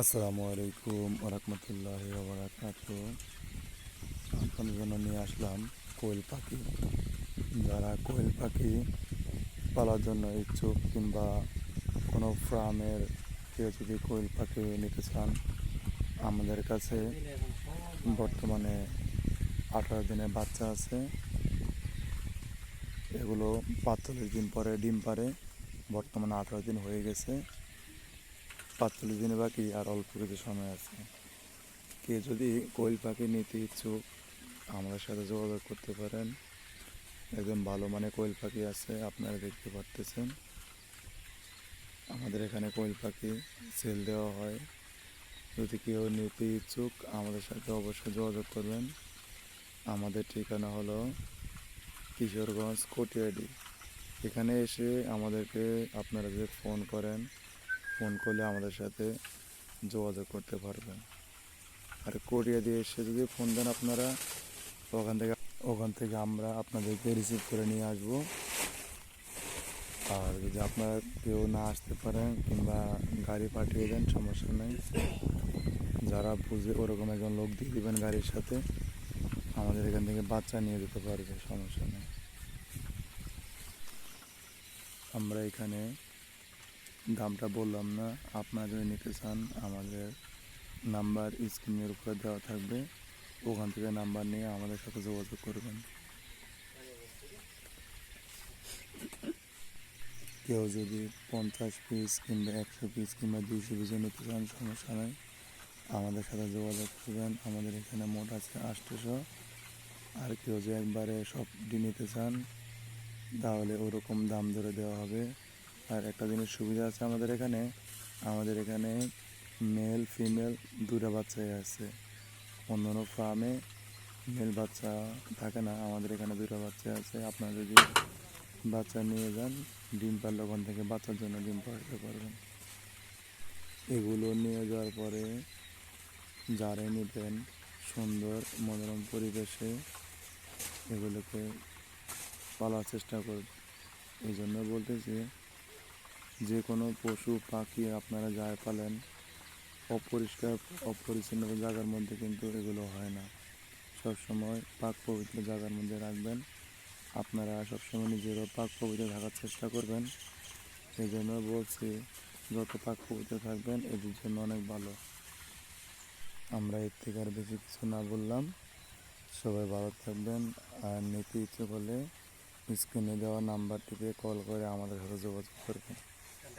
আসসালামু আলাইকুম ওরহমতুল্লাহ বারাকাত আপনাদের জন্য নিয়ে আসলাম কোয়েল পাখি। যারা কোয়েল পাখি পালার জন্য ইচ্ছুক কিংবা কোনো ফার্মের কেউ যদি কোয়েল পাখি নিতে চান, আমাদের কাছে বর্তমানে আঠারো দিনের বাচ্চা আছে। এগুলো পাঁচচল্লিশ দিন পরে ডিম পারে বর্তমানে আঠারো দিন হয়ে গেছে। পাঁচচল্লিশ দিনে বাকি আর অল্প কিছু সময় আছে। কে যদি কোয়েল পাখি নিতে ইচ্ছুক আমাদের সাথে যোগাযোগ করতে পারেন। একদম ভালো মানে কোয়েল পাখি আছে, আপনারা দেখতে পারতেছেন। আমাদের এখানে কোয়েল পাখি সেল দেওয়া হয়। যদি কেউ নিতে ইচ্ছুক, আমাদের সাথে অবশ্যই যোগাযোগ করবেন। আমাদের ঠিকানা হলো কিশোরগঞ্জ কটিয়াডি। এখানে এসে আমাদেরকে আপনারা যে ফোন করেন ফোন করলে আমাদের সাথে যোগাযোগ করতে পারবেন। আর কোরিয়া দিয়ে এসে যদি ফোন দেন আপনারা। ওখান থেকে ওখান থেকে আমরা আপনাদেরকে রিসিভ করে নিয়ে আসব। আর যদি আপনারা কেউ না আসতে পারেন কিংবা গাড়ি পাঠিয়ে দেন, সমস্যা নেই। যারা বুঝে ওরকম একজন লোক দিয়ে দেবেন গাড়ির সাথে, আমাদের এখান থেকে বাচ্চা নিয়ে যেতে পারবে, সমস্যা নেই। আমরা এখানে দামটা বললাম না, আপনারা যদি নিতে চান আমাদের নাম্বার স্ক্রিনের উপরে দেওয়া থাকবে। ওখান থেকে নাম্বার নিয়ে আমাদের সাথে যোগাযোগ করবেন। কেউ যদি পঞ্চাশ পিস কিংবা একশো পিস কিংবা দুইশো পিসও নিতে চান, সমস্যা নেই। আমাদের সাথে যোগাযোগ করবেন। আমাদের এখানে মোট আছে আটশোশো আর কেউ যে একবারে সব নিতে চান, তাহলে ওরকম দাম ধরে দেওয়া হবে। আর একটা জিনিস সুবিধা আছে আমাদের এখানে। আমাদের এখানে মেল ফিমেল দুটো বাচ্চাই আছে। অন্য অন্য ফার্মে মেল বাচ্চা থাকে না, আমাদের এখানে দুটো বাচ্চা আছে। আপনারা যদি বাচ্চা নিয়ে যান, ডিম পারলে ওখান থেকে বাচ্চার জন্য ডিম পাড়তে পারবেন। এগুলো নিয়ে যাওয়ার পরে যারাই নেবেন সুন্দর মনোরম পরিবেশে। এগুলোকে পালার চেষ্টা করবে এই জন্য বলতেছি যে কোনো পশু, পাখি আপনারা যায় পালেন, অপরিষ্কার, অপরিচ্ছন্ন জায়গার মধ্যে কিন্তু এগুলো হয় না। সবসময় পাক পবিত্র জায়গার মধ্যে রাখবেন। আপনারা সবসময় নিজেরও পাক পবিত্র থাকার চেষ্টা করবেন। এই জন্য বলছি, যত পাক পবিত্র থাকবেন, এদের জন্য অনেক ভালো। আমরা এর থেকে আর বেশি কিছু না বললাম। সবাই ভালো থাকবেন। আর নিতে ইচ্ছে করলে স্ক্রিনে দেওয়া নাম্বারটিতে কল করে আমাদের সাথে যোগাযোগ করবেন।